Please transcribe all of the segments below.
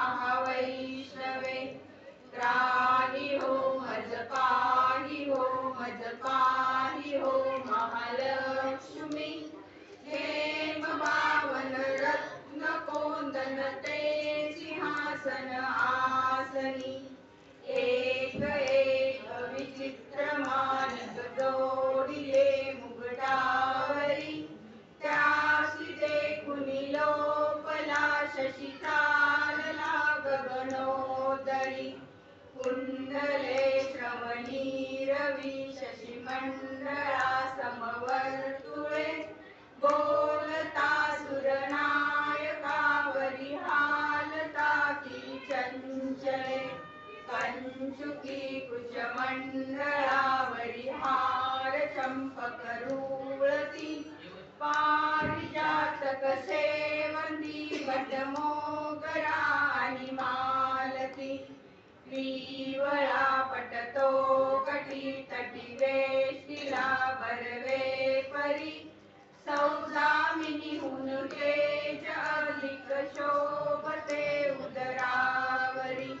महावैष्णवे। त्राहि ॐ अजपाहि ॐ अजपाहि ॐ महालक्ष्मी। हेम पावन रत्न कोन्दन ते सिंहासन आसनी। चंपक रुळती पारिजातक सेवंती बटमोगरा मालती विवळा पटतो कटी तटी वेशिला बरवे परी सौदामिनी हुनुके अधिक शोभते उदरावरी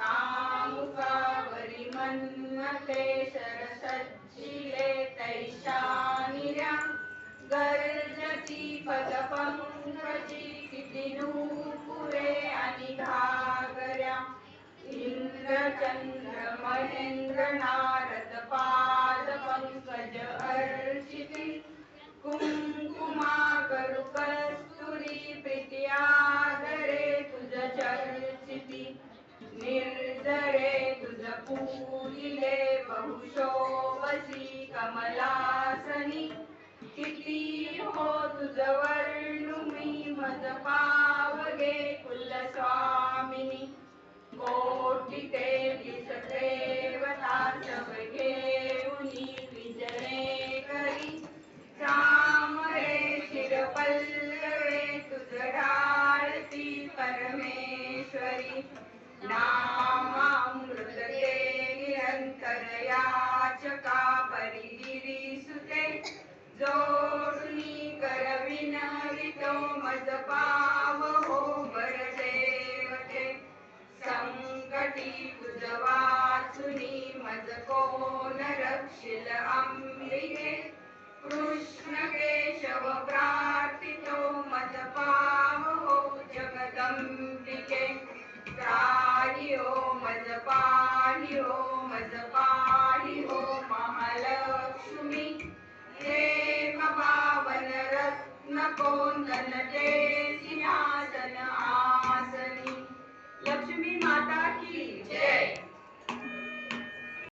कामुकावरी मन्मते सरसज्जिले तैशानिर्या गर्जती पदपंकजी किती नूपुरे आणि घागऱ्या इंद्रचंद्र नारद पाद पंकज कुंकुमा करू कस्तुरी प्रीत्यादरे तुझ चर्चिती निर्जरे तुझ पूजिले बहुशोभसी कमलासनी किती हो तुझ वर्णुमी मज पावगे कुल स्वामिनी कोटी तेवीस देवता सब घेऊनी विजये करी. रामरे शिरपल्लवे तुझ ढाळती परमेश्वरी. नामामृत ते मज कोण रक्षिल अंबिके कृष्ण केशव प्रार्थितो मज पाव हो जगदंबिके त्राही हो मज पाही हो मज महालक्ष्मी। प्रेम पावन रत्न कोंदन ते सिंहासन